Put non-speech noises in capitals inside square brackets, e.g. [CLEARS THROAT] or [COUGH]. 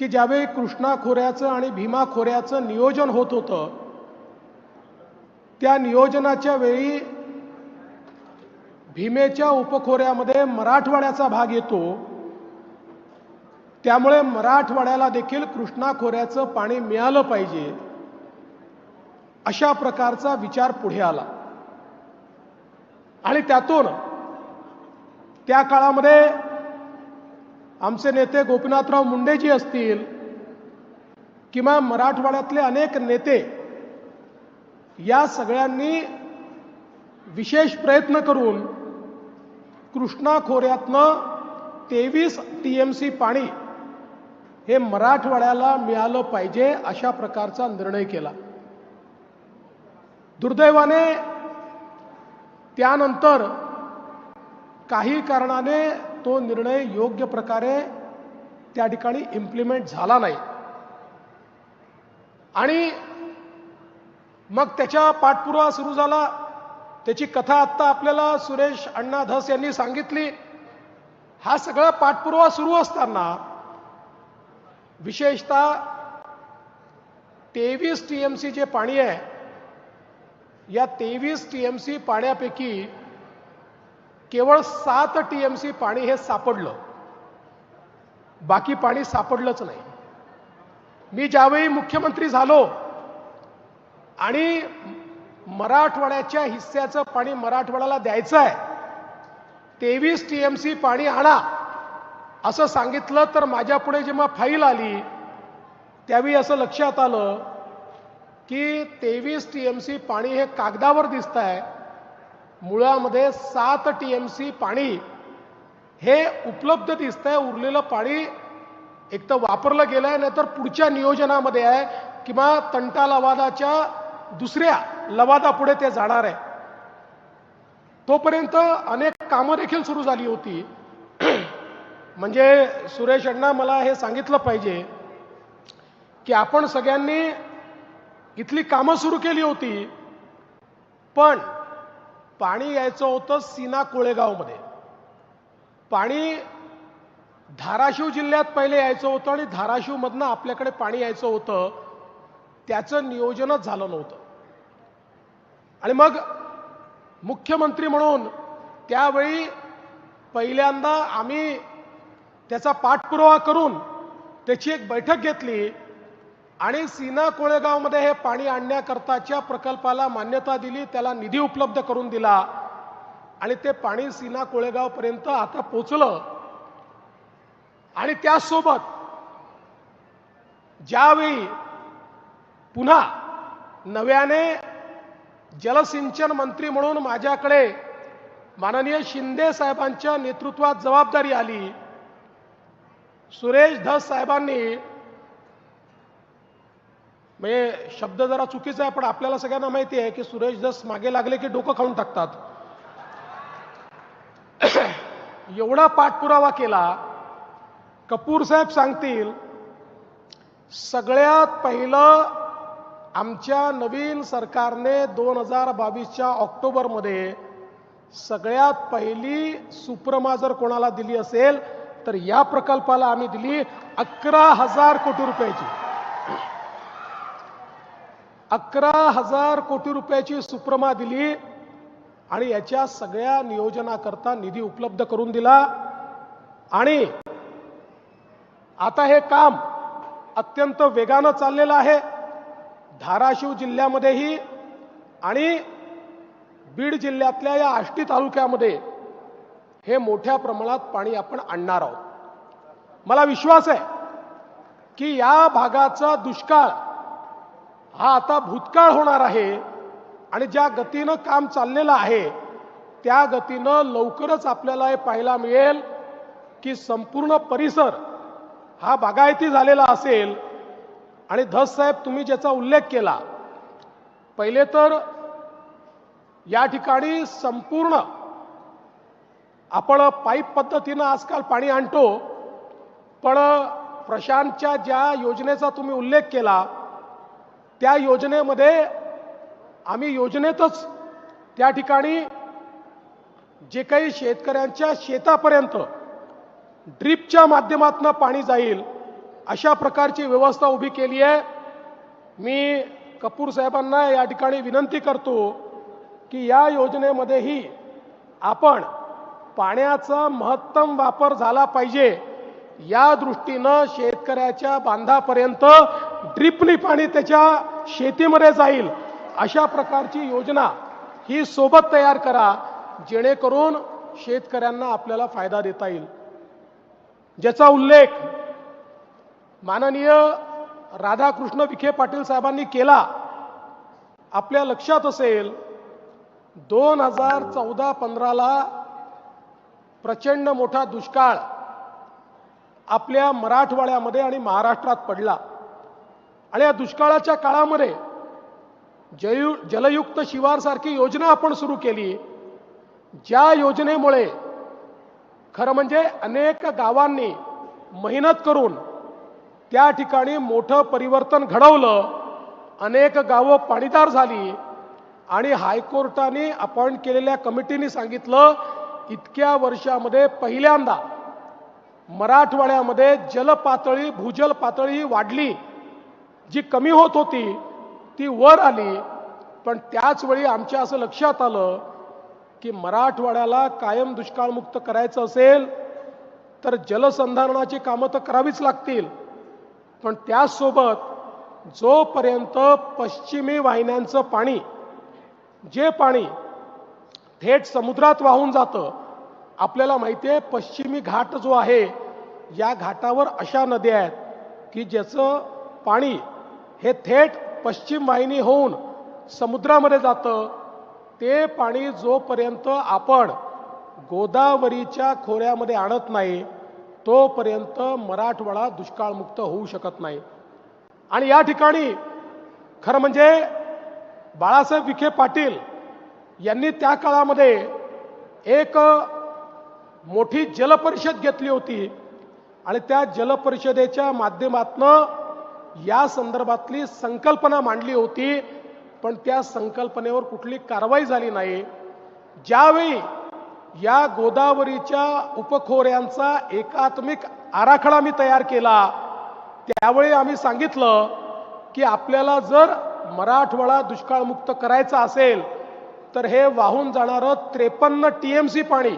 की ज्यावेळी कृष्णा खोऱ्याचं आणि भीमा खोऱ्याचं नियोजन होत होतं त्या नियोजनाच्या वेळी भीमेच्या उपखोऱ्यामध्ये मराठवाड्याचा भाग येतो. त्यामुळे मराठवाड्याला देखील कृष्णा खोऱ्याचं पाणी मिळालं पाहिजे अशा प्रकारचा विचार पुढे आला. आणि त्यातून त्या काळामध्ये आमचे नेते गोपीनाथराव मुंडेजी असतील किंवा मराठवाड्यातले अनेक नेते या सगळ्यांनी विशेष प्रयत्न करून कृष्णा खोऱ्यातनं तेवीस टी एम सी पाणी हे मराठवाड्याला मिळालं पाहिजे अशा प्रकारचा निर्णय केला. दुर्दैवाने त्यानंतर काही कारणाने तो निर्णय योग्य प्रकारे त्या ठिकाणी इम्प्लिमेंट झाला नाही. आणि मग त्याच्या पाठपुरावा सुरू झाला. त्याची कथा आत्ता आपल्याला सुरेश अण्णा धस यांनी सांगितली. हा सगळा पाठपुरावा सुरू असताना विशेषतः तेवीस टी एम सी जे पाणी आहे या तेवीस टी एम सी पाण्यापैकी केवळ सात टी एम सी पाणी हे सापडलं. बाकी पाणी सापडलंच नाही. मी ज्यावेळी मुख्यमंत्री झालो आणि मराठवाड्याच्या हिस्स्याचं पाणी मराठवाड्याला द्यायचं आहे तेवीस टी एम सी पाणी आणा असं सांगितलं तर माझ्यापुढे जेव्हा फाईल आली त्यावेळी असं लक्षात आलं की तेवीस टी एम सी पाणी हे कागदावर दिसत आहे मुळामध्ये सात टी एम सी पाणी हे उपलब्ध दिसतंय उरलेलं पाणी एक तर वापरलं गेलं आहे नाहीतर पुढच्या नियोजनामध्ये आहे किंवा तंटा लवादाच्या दुसऱ्या लवादापुढे ते जाणार आहे. तोपर्यंत अनेक कामं देखील सुरू झाली होती. [CLEARS THROAT] म्हणजे सुरेश अण्णा मला हे सांगितलं पाहिजे की आपण सगळ्यांनी इथली कामं सुरू केली होती पण पाणी यायचं होतं सीना कोळेगावमध्ये. पाणी धाराशिव जिल्ह्यात पहिले यायचं होतं आणि धाराशिवमधनं आपल्याकडे पाणी यायचं होतं. त्याचं नियोजनच झालं नव्हतं. आणि मग मुख्यमंत्री म्हणून त्यावेळी पहिल्यांदा आम्ही त्याचा पाठपुरावा करून त्याची एक बैठक घेतली. आणि सीना कोळेगावमध्ये हे पाणी आणण्याकरताच्या प्रकल्पाला मान्यता दिली त्याला निधी उपलब्ध करून दिला. आणि ते पाणी सीना कोळेगावपर्यंत आता पोचलं. आणि त्यासोबत ज्यावेळी पुन्हा नव्याने जलसिंचन मंत्री म्हणून माझ्याकडे माननीय शिंदे साहेबांच्या नेतृत्वात जबाबदारी आली सुरेश धस साहेबांनी म्हणजे शब्द जरा चुकीचा आहे पण आपल्याला सगळ्यांना माहिती आहे की सुरेश दस मागे लागले की डोकं खाऊन टाकतात. [CLEARS THROAT] एवढा पाठपुरावा केला कपूर साहेब सांगतील सगळ्यात पहिलं आमच्या नवीन सरकारने दोन हजार बावीसच्या ऑक्टोबरमध्ये सगळ्यात पहिली सुप्रमा जर कोणाला दिली असेल तर या प्रकल्पाला आम्ही दिली अकरा हजार कोटी रुपयाची. अकरा हजार कोटी रुपयाची सुप्रमा दिली आणि याच्या सगळ्या नियोजनाकरता निधी उपलब्ध करून दिला. आणि आता हे काम अत्यंत वेगानं चाललेलं आहे. धाराशिव जिल्ह्यामध्येही आणि बीड जिल्ह्यातल्या या आष्टी तालुक्यामध्ये हे मोठ्या प्रमाणात पाणी आपण आणणार आहोत. मला विश्वास आहे की या भागाचा दुष्काळ हा आता भूतकाळ होणार आहे आणि ज्या गतीनं काम चाललेलं आहे त्या गतीनं लवकरच आपल्याला हे पाहायला मिळेल की संपूर्ण परिसर हा बागायती झालेला असेल. आणि धस साहेब तुम्ही ज्याचा उल्लेख केला पहिले तर या ठिकाणी संपूर्ण आपण पाईप पद्धतीनं आजकाल पाणी आणतो पण प्रशांतच्या ज्या योजनेचा तुम्ही उल्लेख केला त्या योजनेमध्ये आम्ही योजनेतच त्या ठिकाणी जे काही शेतकऱ्यांच्या शेतापर्यंत ड्रीपच्या माध्यमातून पाणी जाईल अशा प्रकारची व्यवस्था उभी केली आहे. मी कपूर साहेबांना या ठिकाणी विनंती करतो की या योजनेमध्येही आपण पाण्याचा महत्तम वापर झाला पाहिजे. या दृष्टीनं शेतकऱ्याच्या बांधापर्यंत ड्रिपनी पाणी त्याच्या शेतीमध्ये जाईल अशा प्रकारची योजना ही सोबत तयार करा जेणेकरून शेतकऱ्यांना आपल्याला फायदा देता येईल. ज्याचा उल्लेख माननीय राधाकृष्ण विखे पाटील साहेबांनी केला आपल्या लक्षात असेल दोन हजार चौदा पंधराला प्रचंड मोठा दुष्काळ आपल्या मराठवाड्यामध्ये आणि महाराष्ट्रात पडला. आणि या दुष्काळाच्या काळामध्ये जयु जलयुक्त शिवारसारखी योजना आपण सुरू केली. ज्या योजनेमुळे खरं म्हणजे अनेक गावांनी मेहनत करून त्या ठिकाणी मोठं परिवर्तन घडवलं. अनेक गावं पाणीदार झाली आणि हायकोर्टाने अपॉइंट केलेल्या कमिटीने सांगितलं इतक्या वर्षामध्ये पहिल्यांदा मराठवाड्यामध्ये जलपातळी भूजल पातळी वाढली. जी कमी होत होती ती वर आली. पण त्याच वेळी आमच्या असं लक्षात आलं की मराठवाड्याला कायम दुष्काळमुक्त करायचं असेल तर जलसंधारणाची कामं तर करावीच लागतील. पण त्याचसोबत जोपर्यंत पश्चिमी वाहिन्यांचं पाणी जे पाणी थेट समुद्रात वाहून जातं आपल्याला माहिती आहे पश्चिमी घाट जो आहे या घाटावर अशा नद्या आहेत की ज्याचं पाणी हे थेट पश्चिम वाहिनी होऊन समुद्रामध्ये जातं. ते पाणी जोपर्यंत आपण गोदावरीच्या खोऱ्यामध्ये आणत नाही तोपर्यंत मराठवाडा दुष्काळमुक्त होऊ शकत नाही. आणि या ठिकाणी खरं म्हणजे बाळासाहेब विखे पाटील यांनी त्या काळामध्ये एक मोठी जलपरिषद घेतली होती. आणि त्या जलपरिषदेच्या माध्यमातनं या संदर्भातली संकल्पना मांडली होती पण त्या संकल्पनेवर कुठली कारवाई झाली नाही. ज्यावेळी या गोदावरीच्या उपखोऱ्यांचा एकात्मिक आराखडा मी तयार केला त्यावेळी आम्ही सांगितलं की आपल्याला जर मराठवाडा दुष्काळमुक्त करायचा असेल तर हे वाहून जाणारं त्रेपन्न टी एम सी पाणी